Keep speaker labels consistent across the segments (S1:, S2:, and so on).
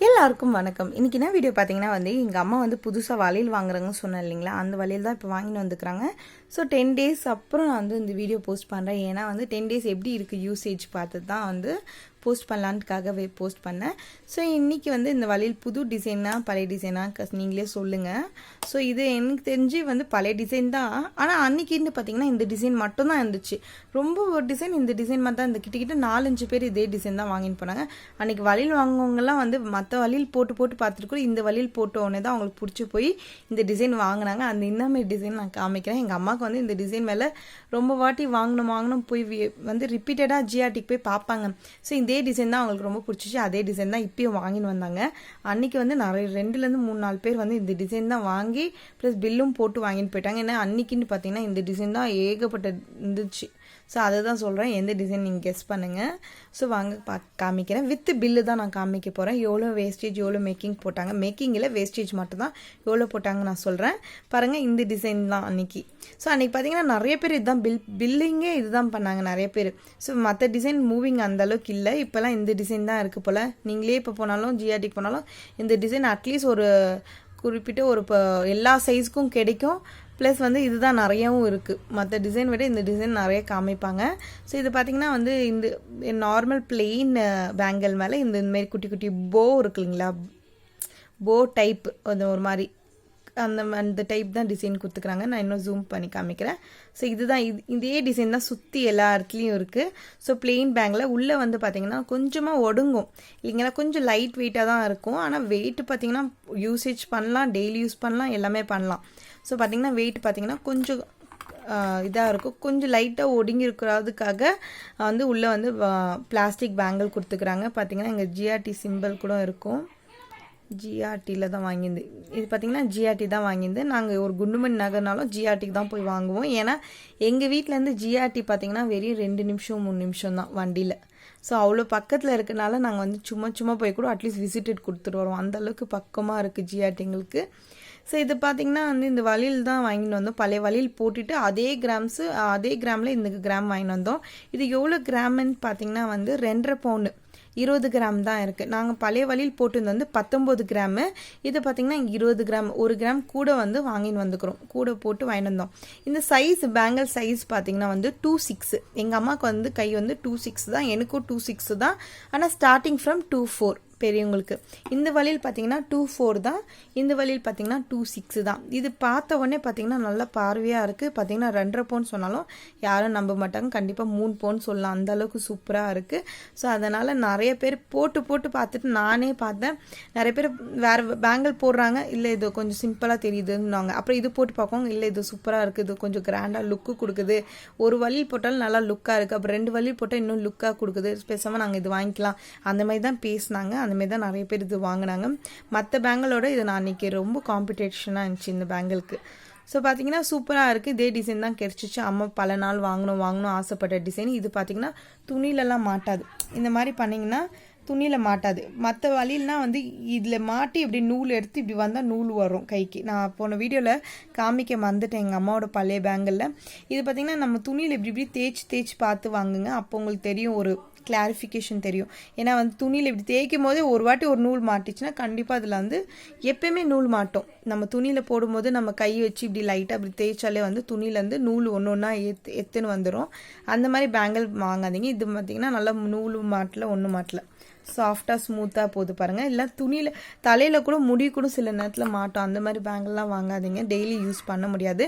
S1: எல்லாருக்கும் வணக்கம். இன்றைக்கி என்ன வீடியோ பார்த்தீங்கன்னா வந்து எங்கள் அம்மா வந்து புதுசாக வளையல் வாங்குறாங்கன்னு சொன்னேன் இல்லைங்களா? அந்த வளையல் தான் இப்போ வாங்கிட்டு வந்துக்கிறாங்க ஸோ டென் டேஸ் அப்புறம் நான் வந்து இந்த வீடியோ போஸ்ட் பண்ணுறேன் ஏன்னா வந்து டென் டேஸ் எப்படி இருக்குது யூசேஜ் பார்த்து தான் வந்து போஸ்ட் பண்ணலான்ட்டுக்காகவே போஸ்ட் பண்ணேன். ஸோ இன்றைக்கி வந்து இந்த வளையல் புது டிசைனா பழைய டிசைனா நீங்களே சொல்லுங்கள் ஸோ இது எனக்கு தெரிஞ்சு வந்து பழைய டிசைன் தான். ஆனால் அன்றைக்கின்னு பார்த்தீங்கன்னா இந்த டிசைன் மட்டும்தான் இருந்துச்சு. ரொம்ப ஒரு டிசைன் இந்த டிசைன் மட்டும் தான் இந்த கிட்டக்கிட்ட நாலஞ்சு பேர் இதே டிசைன் தான் வாங்கிட்டு போனாங்க. அன்றைக்கி வளையல் வாங்குவவங்கலாம் வந்து மற்ற வழியில் போட்டு போட்டு பார்த்துருக்கோம் இந்த வழியில் போட்ட உடனே தான் அவங்களுக்கு பிடிச்சி போய் இந்த டிசைன் வாங்கினாங்க. அந்த இன்னமாரி டிசைன் நான் காமிக்கிறேன். எங்கள் அம்மாவுக்கு வந்து இந்த டிசைன் மேலே ரொம்ப வாட்டி வாங்கணும் வாங்கணும் போய் வந்து ரிப்பீட்டடாக ஜிஆர்டிக்கு போய் பார்ப்பாங்க. ஸோ இதே அதே டிசைன் தான் அவங்களுக்கு ரொம்ப பிடிச்சிச்சு. அதே டிசைன் தான் இப்பயும் வாங்கின்னு வந்தாங்க. அன்னைக்கு வந்து நிறைய ரெண்டுலேருந்து மூணு நாலு பேர் வந்து இந்த டிசைன் தான் வாங்கி ப்ளஸ் பில்லும் போட்டு வாங்கிட்டு போயிட்டாங்க. ஏன்னா அன்னைக்குன்னு பார்த்தீங்கன்னா இந்த டிசைன் தான் ஏகப்பட்ட இருந்துச்சு. ஸோ அதை தான் சொல்கிறேன் எந்த டிசைன் நீங்கள் கெஸ் பண்ணுங்கள் ஸோ வாங்க பா காமிக்கிறேன். வித் பில்லு தான் நான் காமிக்க போகிறேன் எவ்வளோ வேஸ்டேஜ் எவ்வளோ மேக்கிங் போட்டாங்க. மேக்கிங்கில் வேஸ்டேஜ் மட்டும் தான் எவ்வளோ போட்டாங்க நான் சொல்கிறேன் பாருங்கள் இந்த டிசைன் தான் அன்றைக்கி ஸோ அன்றைக்கி பார்த்தீங்கன்னா நிறைய பேர் இதுதான் பில் பில்லிங்கே இதுதான் பண்ணாங்க நிறைய பேர். ஸோ மற்ற டிசைன் மூவிங் அந்த அளவுக்கு இல்லை. இப்போல்லாம் இந்த டிசைன் தான் இருக்குது போல். நீங்களே இப்போ போனாலும் ஜிஆர்டிக்கு போனாலும் இந்த டிசைன் அட்லீஸ்ட் ஒரு குறிப்பிட்ட ஒரு இப்போ எல்லா சைஸ்க்கும் கிடைக்கும். ப்ளஸ் வந்து இதுதான் நிறையவும் இருக்குது மற்ற டிசைன் விட இந்த டிசைன் நிறைய காமிப்பாங்க. ஸோ இது பார்த்திங்கன்னா வந்து இந்த நார்மல் பிளெயின் பேங்கிள் மேலே இந்த மாரி குட்டி குட்டி போ இருக்கு இல்லைங்களா? போ டைப் அது ஒரு மாதிரி அந்த அந்த டைப் தான் டிசைன் கொடுத்துக்கிறாங்க. நான் இன்னும் ஜூம் பண்ணி காமிக்கிறேன். ஸோ இதுதான் இது இதே டிசைன் தான் சுற்றி எல்லா இடத்துலையும் இருக்குது ஸோ பிளெயின் பேங்கில் உள்ளே வந்து பார்த்திங்கன்னா கொஞ்சமாக ஒடுங்கும். இல்லைங்களா? கொஞ்சம் லைட் வெயிட்டாக தான் இருக்கும். ஆனால் வெயிட் பார்த்திங்கன்னா யூசேஜ் பண்ணலாம் டெய்லி யூஸ் பண்ணலாம் எல்லாமே பண்ணலாம். ஸோ பார்த்திங்கன்னா வெயிட் பார்த்தீங்கன்னா கொஞ்சம் இதாக இருக்கும். கொஞ்சம் லைட்டாக ஒடுங்கி இருக்கிறதுக்காக வந்து உள்ளே வந்து பிளாஸ்டிக் பேங்கிள் கொடுத்துக்கிறாங்க. பார்த்தீங்கன்னா எங்கள் ஜிஆர்டி சிம்பிள் கூட இருக்கும். ஜிஆர்டியில் தான் வாங்கியிருந்து இது பார்த்திங்கன்னா ஜிஆர்டி தான் வாங்கியிருந்து நாங்கள் ஒரு குண்டுமணி நகர்னாலும் ஜிஆர்டிக்கு தான் போய் வாங்குவோம். ஏன்னா எங்கள் வீட்டிலேருந்து ஜிஆர்டி பார்த்திங்கன்னா வெறும் ரெண்டு நிமிஷம் மூணு நிமிஷம் தான் வண்டியில். ஸோ அவ்வளோ பக்கத்தில் இருக்கனால நாங்கள் வந்து சும்மா சும்மா போய் கூட அட்லீஸ்ட் விசிட்டட் கொடுத்துட்டு வரோம் அந்த அளவுக்கு பக்கமாக இருக்குது ஜிஆர்டி எங்களுக்கு. ஸோ இது பார்த்தீங்கன்னா வந்து இந்த வழியில் தான் வாங்கிட்டு வந்தோம். பழைய வழியில் போட்டுட்டு அதே கிராம்ஸு அதே கிராமில் இந்த கிராம் வாங்கிட்டு வந்தோம். இது எவ்வளோ கிராம்னு பார்த்தீங்கன்னா வந்து ரெண்டரை பவுண்டு இருபது கிராம் தான் இருக்குது நாங்கள் பழைய வழியில் போட்டு வந்து பத்தொம்போது கிராமு இது பார்த்திங்கன்னா இருபது கிராம் ஒரு கிராம் கூட வந்து வாங்கின்னு வந்துக்கிறோம். கூட போட்டு வாங்கிட்டு வந்தோம். இந்த சைஸ் பேங்கிள் சைஸ் பார்த்திங்கன்னா வந்து டூ சிக்ஸு எங்கள் அம்மாவுக்கு வந்து கை வந்து டூ சிக்ஸ் தான் எனக்கும் டூ சிக்ஸ் தான். ஆனால் ஸ்டார்டிங் ஃப்ரம் டூ ஃபோர் பெரியவங்களுக்கு. இந்த வழியில் பார்த்தீங்கன்னா டூ ஃபோர் தான். இந்த வழியில் பார்த்தீங்கன்னா டூ சிக்ஸ் தான். இது பார்த்த உடனே பார்த்தீங்கன்னா நல்லா பார்வையாக இருக்குது பார்த்தீங்கன்னா ரெண்டரை பவுன் சொன்னாலும் யாரும் நம்ப மாட்டாங்க. கண்டிப்பாக மூணு பவுன் சொல்லலாம். அந்த அளவுக்கு சூப்பராக இருக்குது ஸோ அதனால் நிறைய பேர் போட்டு போட்டு பார்த்துட்டு நானே பார்த்தேன். நிறைய பேர் வேறு பேங்கிள் போடுறாங்க. இல்லை இது கொஞ்சம் சிம்பிளாக தெரியுதுன்னாங்க அப்புறம் இது போட்டு பார்க்கோங்க இல்லை இது சூப்பராக இருக்குது இது கொஞ்சம் கிராண்டாக லுக்கு கொடுக்குது. ஒரு வழியில் போட்டாலும் நல்லா லுக்காக இருக்குது அப்புறம் ரெண்டு வழியில் போட்டால் இன்னும் லுக்காக கொடுக்குது. பேசாமல் நாங்கள் இது வாங்கிக்கலாம். அந்த மாதிரி தான் பேசினாங்க. அந்த மாதிரி தான் நிறைய பேர் இது வாங்கினாங்க. மற்ற பேங்கிளோட இது நான் அன்றைக்கி ரொம்ப காம்படிஷனாக இருந்துச்சு இந்த பேங்கிளுக்கு ஸோ பார்த்தீங்கன்னா சூப்பராக இருக்குது இதே டிசைன் தான் கிடச்சிச்சு. அம்மா பல நாள் வாங்கணும் வாங்கணும் ஆசைப்பட்ட டிசைன் இது பார்த்தீங்கன்னா துணியிலலாம் மாட்டாது. இந்த மாதிரி பண்ணிங்கன்னா துணியில் மாட்டாது. மற்ற வழியில்னா வந்து இதில் மாட்டி இப்படி நூல் எடுத்து இப்படி வந்தால் நூல் வரும் கைக்கு. நான் போன வீடியோவில் காமிக்க வந்துட்டேன் எங்கள் அம்மாவோட பழைய பேங்கிளில் இது பார்த்திங்கன்னா நம்ம துணியில் இப்படி இப்படி தேய்ச்சி தேய்ச்சி பார்த்து வாங்குங்க. அப்போ உங்களுக்கு தெரியும் ஒரு கிளாரிஃபிகேஷன் தெரியும். ஏன்னா வந்து துணியில் இப்படி தேய்க்கும் போதே ஒரு வாட்டி ஒரு நூல் மாட்டிச்சுன்னா கண்டிப்பாக அதில் வந்து எப்பயுமே நூல் மாட்டோம். நம்ம துணியில் போடும்போது நம்ம கை வச்சு இப்படி லைட்டாக இப்படி தேய்ச்சாலே வந்து துணியிலேருந்து நூல் ஒன்று ஒன்றா எத்து எத்துன்னு வந்துடும் அந்த மாதிரி பேங்கிள் வாங்காதீங்க. இது பார்த்திங்கன்னா நல்லா நூல் மாட்டல ஒன்று மாட்டல. சாஃப்டாக ஸ்மூத்தாக போகுது பாருங்கள் இல்லை துணியில் தலையில் கூட முடி கூட சில நேரத்தில் மாட்டோம். அந்த மாதிரி பேங்கெல்லாம் வாங்காதீங்க. டெய்லி யூஸ் பண்ண முடியாது.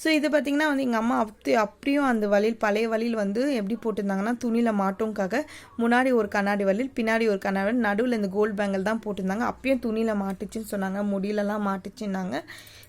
S1: ஸோ இது பார்த்திங்கன்னா வந்து எங்கள் அம்மா அப்படி அப்படியும் அந்த வழியில் பழைய வழியில் வந்து எப்படி போட்டிருந்தாங்கன்னா துணியில் மாட்டோம்க்காக முன்னாடி ஒரு கண்ணாடி வழியில் பின்னாடி ஒரு கண்ணாடி வழியில் நடுவில் இந்த கோல்டு பேங்கிள் தான் போட்டிருந்தாங்க. அப்பயும் துணியில் மாட்டுச்சுன்னு சொன்னாங்க. முடியிலலாம் மாட்டுச்சுன்னாங்க.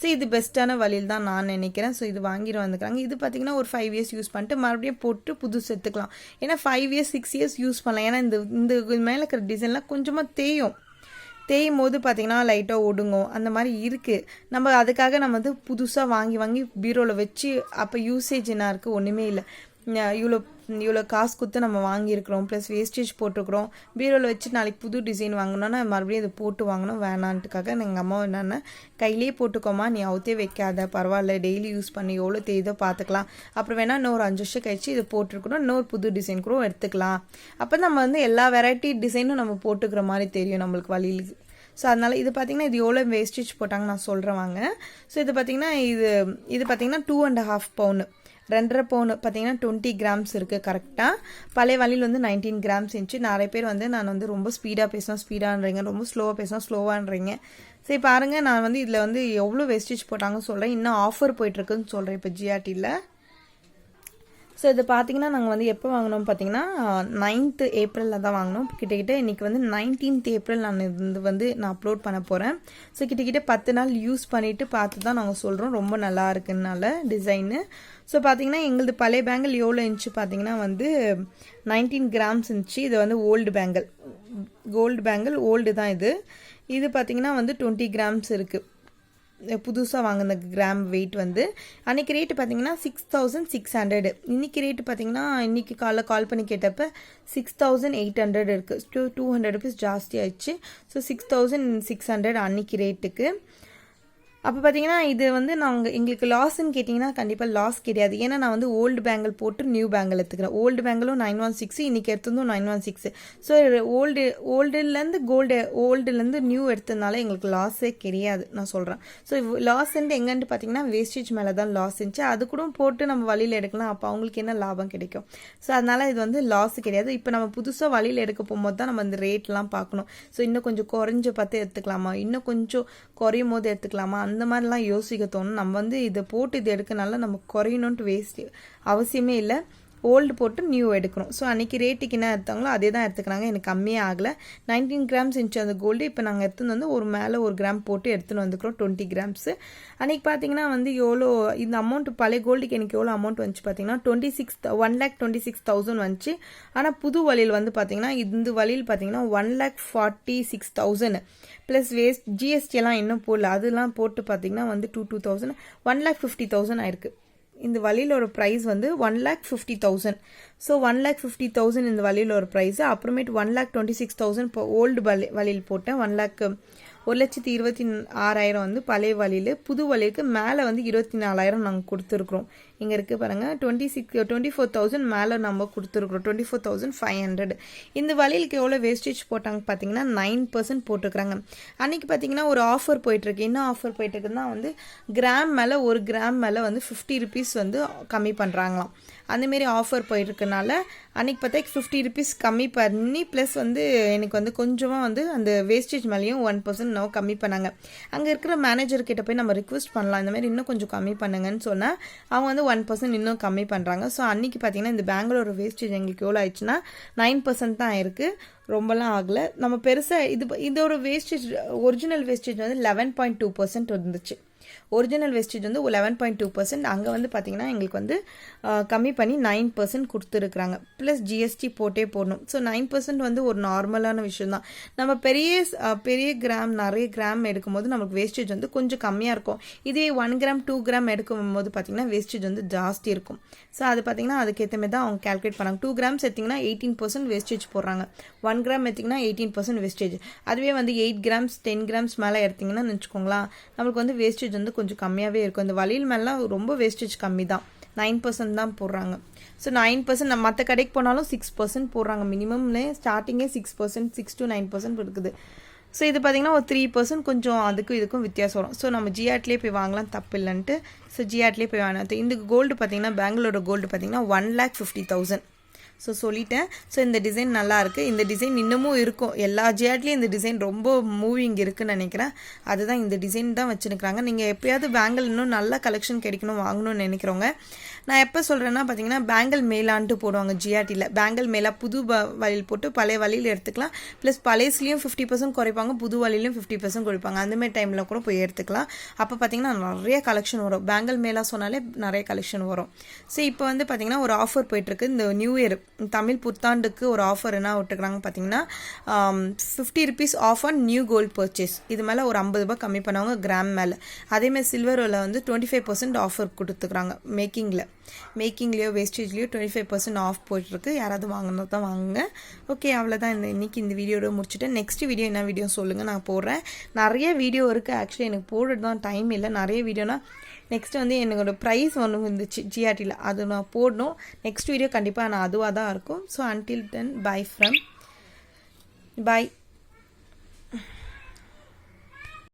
S1: ஸோ இது பெஸ்ட்டான வழியில் தான் நான் நினைக்கிறேன். ஸோ இது வாங்கிட்டு வந்துக்கிறாங்க. இது பார்த்தீங்கன்னா ஒரு ஃபைவ் இயர்ஸ் யூஸ் பண்ணிட்டு மறுபடியும் போட்டு புதுசு எடுத்துக்கலாம் ஏன்னா five years six years use பண்ணலாம். ஏன்னா இந்த இந்த மேலே இருக்கிற டிசைன்லாம் கொஞ்சமாக தேயும். தேயும் போது பார்த்திங்கன்னா லைட்டாக ஒடுங்கும். அந்த மாதிரி இருக்குது நம்ம அதுக்காக நம்ம வந்து புதுசாக வாங்கி வாங்கி பீரோவில் வச்சு அப்போ யூசேஜ் என்ன இருக்குது ஒன்றுமே இல்லை. இவ்வளோ இவ்வளோ காசு கொடுத்து நம்ம வாங்கியிருக்கிறோம் ப்ளஸ் வேஸ்டேஜ் போட்டிருக்கிறோம். பீரோவில் வச்சு நாளைக்கு புது டிசைன் வாங்கினோன்னா மறுபடியும் இது போட்டு வாங்கணும் வேணான்ட்டுக்காக. எங்கள் அம்மா என்னென்ன கையிலே போட்டுக்கோமா நீ அவுத்தே வைக்காத பரவாயில்ல டெய்லி யூஸ் பண்ணி எவ்வளோ தேய்தோ பார்த்துக்கலாம். அப்புறம் வேணால் இன்னொரு அஞ்சு வருஷம் கழிச்சு இது போட்டிருக்கணும் இன்னொரு புது டிசைன் கூட எடுத்துக்கலாம். அப்போ நம்ம வந்து எல்லா வெரைட்டி டிசைனும் நம்ம போட்டுக்கிற மாதிரி தெரியும் நம்மளுக்கு வழியில். ஸோ அதனால் இது பார்த்தீங்கன்னா இது எவ்வளோ வேஸ்டேஜ் போட்டாங்க நான் சொல்கிறேன் வாங்க. ஸோ இது பார்த்தீங்கன்னா இது இது பார்த்தீங்கன்னா டூ அண்ட் ஹாஃப் பவுனு ரெண்டரை பவுன் பார்த்தீங்கன்னா டுவெண்ட்டி கிராம்ஸ் இருக்குது கரெக்டாக பழைய வழியில் வந்து நைன்டீன் கிராம்ஸ் இருந்துச்சு நிறைய பேர் வந்து நான் வந்து ரொம்ப ஸ்பீடாக பேசினோம் ஸ்பீடான்றீங்க ரொம்ப ஸ்லோவாக பேசினா ஸ்லோவான்றீங்க சரி பாருங்கள் நான் வந்து இதில் வந்து எவ்வளோ வேஸ்டேஜ் போட்டாங்கன்னு சொல்கிறேன் இன்னும் ஆஃபர் போயிட்டுருக்குன்னு சொல்கிறேன் இப்போ ஜிஆர்டியில் ஸோ இது பார்த்தீங்கன்னா நாங்கள் வந்து எப்போ வாங்கினோம் பார்த்தீங்கன்னா நைன்த்து ஏப்ரலில் தான் வாங்கினோம். கிட்டக்கிட்ட இன்றைக்கி வந்து நைன்டீன்த் ஏப்ரல் நான் இது வந்து நான் அப்லோட் பண்ண போகிறேன் ஸோ கிட்டக்கிட்ட பத்து நாள் யூஸ் பண்ணிவிட்டு பார்த்து தான் நாங்கள் சொல்கிறோம் ரொம்ப நல்லா இருக்குனால டிசைனு ஸோ பார்த்தீங்கன்னா எங்களது பழைய பேங்கிள் எவ்வளோ இருந்துச்சு பார்த்தீங்கன்னா வந்து நைன்டீன் கிராம்ஸ் இருந்துச்சு இது வந்து old bangle gold bangle old தான் இது. இது பார்த்தீங்கன்னா வந்து டுவெண்ட்டி கிராம்ஸ் இருக்குது புதுசாக வாங்கின கிராம் வெயிட் வந்து. அன்றைக்கி ரேட்டு பார்த்தீங்கன்னா சிக்ஸ் தௌசண்ட் சிக்ஸ் ஹண்ட்ரடு இன்றைக்கி ரேட்டு பார்த்தீங்கன்னா இன்றைக்கி காலைல கால் பண்ணி கேட்டப்போ சிக்ஸ் தௌசண்ட் எயிட் ஹண்ட்ரட் இருக்குது டூ டூ ஹண்ட்ரட் ருபீஸ் ஜாஸ்தி ஆயிடுச்சு. So six thousand six hundred அன்றைக்கி ரேட்டுக்கு அப்போ பார்த்தீங்கன்னா இது வந்து நாங்கள் எங்களுக்கு லாஸ்ன்னு கேட்டிங்கன்னா கண்டிப்பாக லாஸ் கிடையாது. ஏன்னா நான் வந்து ஓல்டு பேங்கிள் போட்டு நியூ பேங்கிள் எடுத்துக்கிறேன். ஓல்டு பேங்கிளும் நைன் ஒன் சிக்ஸ் இன்றைக்கி எடுத்ததும் nine one six so old ஓல்டுலேருந்து gold ஓல்டுலேருந்து நியூ எடுத்ததுனால எங்களுக்கு லாஸே கிடையாது நான் சொல்கிறேன் ஸோ லாஸ்ன்ட்டு எங்கேன்ட்டு பார்த்தீங்கன்னா வேஸ்டேஜ் மேலே தான் லாஸ் இருந்துச்சு. அது கூட போட்டு நம்ம வழியில் எடுக்கலாம். அப்போ அவங்களுக்கு என்ன லாபம் கிடைக்கும்? ஸோ அதனால் இது வந்து லாஸ் கிடையாது. இப்போ நம்ம புதுசாக வழியில் எடுக்க போகும்போது தான் நம்ம இந்த ரேட்லாம் பார்க்கணும். ஸோ இன்னும் கொஞ்சம் குறைஞ்ச பார்த்து எடுத்துக்கலாமா? இன்னும் கொஞ்சம் குறையும் போது எடுத்துக்கலாமா? அந்த மாதிரிலாம் யோசிக்க தோணும். நம்ம வந்து இதை போட்டு இது எடுக்கனால நம்ம குறையணுன்ட்டு வேஸ்ட் அவசியமே இல்லை. ஓல்டு போட்டு நியூ எடுக்கணும். ஸோ அன்றைக்கி ரேட்டுக்கு என்ன எடுத்தாங்களோ அதே தான் எடுத்துக்கிறாங்க. எனக்கு கம்மியே ஆகலை. நைன்டீன் கிராம்ஸ் இருந்துச்சு அந்த கோல்டு இப்போ நாங்கள் எடுத்துன்னு வந்து ஒரு மேலே ஒரு கிராம் போட்டு எடுத்துன்னு வந்துக்கிறோம். டுவெண்ட்டி கிராம்ஸு அன்றைக்கி பார்த்தீங்கன்னா வந்து எவ்வளோ இந்த அமௌண்ட் பழைய கோல்டுக்கு எனக்கு எவ்வளோ அமௌண்ட் வந்துச்சு பார்த்தீங்கன்னா twenty six one lakh twenty six thousand வந்துச்சு. ஆனால் புது வழியில் வந்து பார்த்தீங்கன்னா இந்த வழியில் பார்த்தீங்கன்னா one lakh forty six thousand plus waste GST எல்லாம் இன்னும் போடல. அதெல்லாம் போட்டு பார்த்தீங்கன்னா வந்து two two thousand one lakh fifty thousand ஆயிருக்கு. இந்த வழியில் ஒரு ப்ரைஸ் வந்து one lakh fifty thousand so one lakh fifty thousand இந்த வழியில் ஒரு ப்ரைஸு அப்புறமேட்டு one lakh twenty six thousand இப்போ ஓல்டு வலி வழியில் போட்டேன். ஒன் லேக் ஒரு லட்சத்தி இருபத்தி ஆறாயிரம் வந்து பழைய வழியில் புது வழிக்கு மேலே வந்து இருபத்தி நாலாயிரம் நாங்கள் கொடுத்துருக்குறோம். இங்கே இருக்குது பாருங்கள் twenty six twenty four thousand மேலே நம்ம கொடுத்துருக்குறோம். Twenty four thousand five hundred இந்த வழியிலுக்கு எவ்வளோ வேஸ்டேஜ் போட்டாங்க பார்த்தீங்கன்னா நைன் பர்சன்ட் போட்டுருக்குறாங்க. அன்றைக்கி பார்த்தீங்கன்னா ஒரு ஆஃபர் போயிட்டுருக்கு. என்ன ஆஃபர் போயிட்டுருக்குன்னா வந்து கிராம் மேலே ஒரு கிராம் மேலே வந்து ஃபிஃப்டி ருபீஸ் வந்து கம்மி பண்ணுறாங்களாம் அந்தமாரி ஆஃபர் போயிருக்கனால அன்றைக்கி பார்த்தா ஃபிஃப்டி ருபீஸ் கம்மி பண்ணி ப்ளஸ் வந்து எனக்கு வந்து கொஞ்சமாக வந்து அந்த வேஸ்டேஜ் மேலேயும் ஒன் பர்சன்ட் நோ கம்மி பண்ணாங்க. அங்கே இருக்கிற மேனேஜர் கிட்ட போய் நம்ம ரிக்வஸ்ட் பண்ணலாம். இந்த மாதிரி இன்னும் கொஞ்சம் கம்மி பண்ணுங்கன்னு சொன்னால் அவங்க வந்து ஒன் பர்சன்ட் இன்னும் கம்மி பண்ணுறாங்க ஸோ அன்றைக்கி பார்த்தீங்கன்னா இந்த பெங்களூர் வேஸ்டேஜ் எங்களுக்கு எவ்வளோ ஆயிடுச்சுன்னா நைன் பர்சன்ட் தான் இருக்குது ரொம்பலாம் ஆகலை. நம்ம பெருசாக இது இதோட வேஸ்டேஜ் ஒரிஜினல் வேஸ்டேஜ் வந்து லெவன் பாயிண்ட் டூ பர்சன்ட் இருந்துச்சு ஒரிஜினல் வேஸ்டேஜ் வந்து லெவன் பாயிண்ட் டூ பர்சன்ட் அங்கே வந்து பார்த்திங்கன்னா எங்களுக்கு வந்து கம்மி பண்ணி நைன் பர்சன்ட் கொடுத்துருக்குறாங்க. ப்ளஸ் ஜிஎஸ்டி போட்டே போடணும். ஸோ நைன் பர்சன்ட் வந்து ஒரு நார்மலான விஷயம் தான் நம்ம பெரிய பெரிய கிராம் நிறைய கிராம் எடுக்கும்போது நமக்கு வேஸ்டேஜ் வந்து கொஞ்சம் கம்மியாக இருக்கும். இதே ஒன் கிராம் டூ கிராம் எடுக்கும் போது பார்த்திங்கன்னா வேஸ்டேஜ் வந்து ஜாஸ்தி இருக்கும். ஸோ அது பார்த்திங்கன்னா அதுக்கேற்ற மாதிரி தான் அவங்க கேல்குலேட் பண்ணாங்க. டூ கிராம்ஸ் எடுத்திங்கன்னா எயிட்டீன் பர்சன்ட் வேஸ்டேஜ் போடுறாங்க. ஒன் கிராம் எடுத்திங்கன்னா எயிட்டீன் பர்சன்ட் வேஸ்டேஜ் அதுவே வந்து எயிட் கிராம்ஸ் டென் கிராம்ஸ் மேலே எடுத்திங்கன்னா வச்சுக்கோங்களேன் நம்மளுக்கு வந்து வேஸ்டேஜ் வந்து கொஞ்சம் கம்மியாகவே இருக்கும். இந்த வழியில் மேலாம் ரொம்ப வேஸ்டேஜ் கம்மி தான் நைன் பர்சன்ட் தான் போடுறாங்க. ஸோ நைன் பர்சன்ட் நம்ம மற்ற கடைக்கு போனாலும் சிக்ஸ் பர்சன்ட் போடுறாங்க. மினிமம்னே ஸ்டார்டிங்கே six percent six to nine percent இருக்குது ஸோ இது பார்த்திங்கன்னா ஒரு த்ரீ பர்சன்ட் கொஞ்சம் அதுக்கும் இதுக்கும் வித்தியாசம் வரும். ஸோ நம்ம ஜிஆர்ட்லேயே போய் வாங்கலாம் தப்பு இல்லைன்ட்டு ஸோ ஜிஆர்ட்லேயே போய் வாங்கினா இந்த கோல்டு பார்த்திங்கன்னா பெங்களூரோட கோல்டு பார்த்திங்கன்னா one lakh fifty thousand so சொல்லிட்டேன். ஸோ இந்த டிசைன் நல்லாயிருக்கு இந்த டிசைன் இன்னமும் இருக்கும். எல்லா ஜியாட்லேயும் இந்த டிசைன் ரொம்ப மூவிங் இருக்குன்னு நினைக்கிறேன். அதுதான் இந்த டிசைன் தான் வச்சுருக்கிறாங்க. நீங்கள் எப்பயாவது பேங்கிள் இன்னும் நல்ல கலெக்ஷன் கிடைக்கணும் வாங்கணும்னு நினைக்கிறவங்க நான் எப்போ சொல்கிறேன்னா பார்த்தீங்கன்னா பேங்கிள் மேலான்ட்டு போடுவாங்க ஜிஆர்டியில் பேங்கிள் மேலா புது வழியில் போட்டு பழைய வழியில் எடுத்துக்கலாம். ப்ளஸ் பழையஸ்லேயும் ஃபிஃப்டி பர்சன்ட் குறைப்பாங்க. புது வழியிலையும் ஃபிஃப்டி பர்சன்ட் குறைப்பாங்க. அந்தமாதிரி டைமில் கூட போய் எடுத்துக்கலாம். அப்போ பார்த்தீங்கன்னா நிறைய கலெக்ஷன் வரும். பேங்கிள் மேலா சொன்னாலே நிறைய கலெக்ஷன் வரும். ஸோ இப்போ வந்து பார்த்தீங்கன்னா ஒரு ஆஃபர் போயிட்டுருக்கு இந்த நியூ இயர் தமிழ் புத்தாண்டுக்கு ஒரு ஆஃபர் என்ன விட்டுக்கிறாங்க பார்த்தீங்கன்னா fifty rupees off on new gold purchase இது மேலே ஒரு ஐம்பது ரூபாய் கம்மி பண்ணுவாங்க கிராம் மேலே. அதேமாதிரி சில்வரில் வந்து டுவெண்ட்டி ஃபைவ் பர்சன்ட் ஆஃபர் கொடுத்துக்கிறாங்க மேக்கிங்கில் மேக்கிங்லேயோ வேஸ்டேஜ்லேயோ டுவெண்ட்டி ஃபைவ் பர்சன்ட் ஆஃப் போயிட்டுருக்கு. யாராவது வாங்கணும் தான் வாங்குங்க. ஓகே அவ்வளோதான் இந்த இன்றைக்கி இந்த வீடியோட முடிச்சுட்டேன் நெக்ஸ்ட் வீடியோ என்ன வீடியோ சொல்லுங்கள் நான் போடுறேன். நிறைய வீடியோ இருக்குது ஆக்சுவலி எனக்கு போடுறது தான் டைம் இல்லை. நிறைய வீடியோனா நெக்ஸ்ட் வந்து என்னோட ப்ரைஸ் ஒன்று இருந்துச்சு ஜிஆர்டியில் அது நான் போடணும். நெக்ஸ்ட் வீடியோ கண்டிப்பாக நான் அதுவாக தான் இருக்கும். So until then bye from bye